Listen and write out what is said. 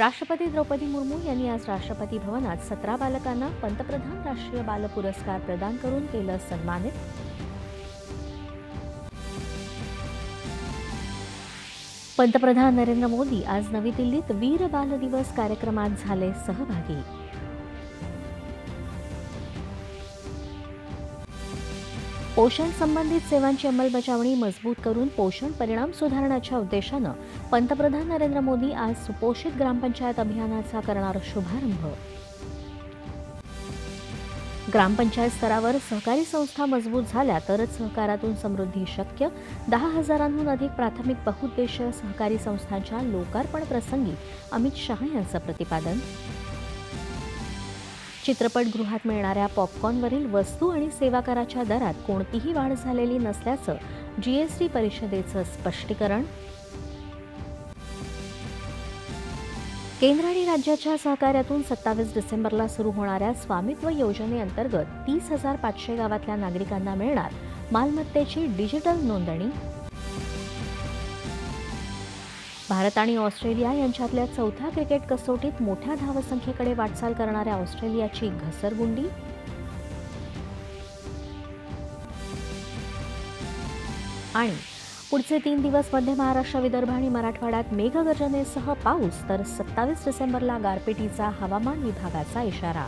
राष्ट्रपती द्रौपदी मुर्मू यांनी आज राष्ट्रपती भवनात सतरा बालकांना पंतप्रधान राष्ट्रीय बाल पुरस्कार प्रदान करून केलं सन्मानित. पंतप्रधान नरेंद्र मोदी आज नवी दिल्लीत वीर बाल दिवस कार्यक्रमात झाले सहभागी. पोषण संबंधित सेवांची अंमलबजावणी मजबूत करून पोषण परिणाम सुधारण्याच्या उद्देशानं पंतप्रधान नरेंद्र मोदी आज सुपोषित ग्रामपंचायत अभियानाचा करणार शुभारंभ. ग्रामपंचायत स्तरावर सहकारी संस्था मजबूत झाल्या तरच सहकारातून समृद्धी शक्य. दहा हजारांहून अधिक प्राथमिक बहुउद्देशीय सहकारी संस्थांच्या लोकार्पण प्रसंगी अमित शहा यांचं प्रतिपादन. चित्रपटगृहात मिळणाऱ्या पॉपकॉर्नवरील वस्तू आणि सेवा कराच्या दरात कोणतीही वाढ झालेली नसल्याचं जीएसटी परिषदेचं स्पष्टीकरण. केंद्र आणि राज्याच्या सहकार्यातून सत्तावीस डिसेंबरला सुरू होणाऱ्या स्वामित्व योजनेअंतर्गत तीस हजार पाचशे गावातल्या नागरिकांना मिळणार मालमत्तेची डिजिटल नोंदणी. भारत आणि ऑस्ट्रेलिया यांच्यातल्या चौथ्या क्रिकेट कसोटीत मोठ्या धावसंख्येकडे वाटचाल करणाऱ्या ऑस्ट्रेलियाची घसरगुंडी? आणि पुढचे तीन दिवस मध्य महाराष्ट्र विदर्भ आणि मराठवाड्यात मेघगर्जनेसह पाऊस तर सत्तावीस डिसेंबरला गारपिटीचा हवामान विभागाचा इशारा.